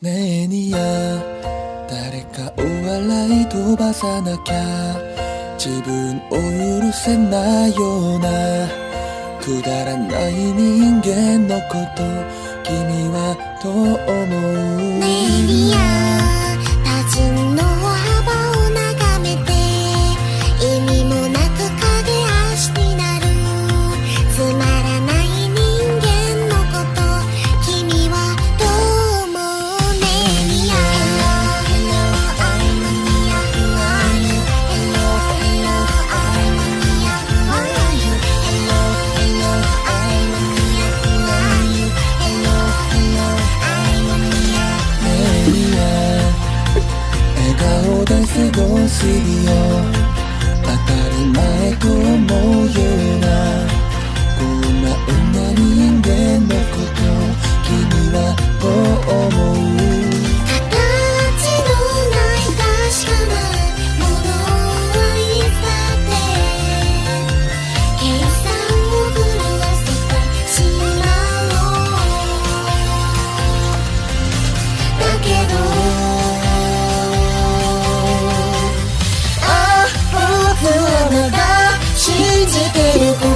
ねえにや誰かお笑い飛ばさなきゃ。自分を許せないような。くだらない人間のこと君はどう思う？to go see the old. 続ける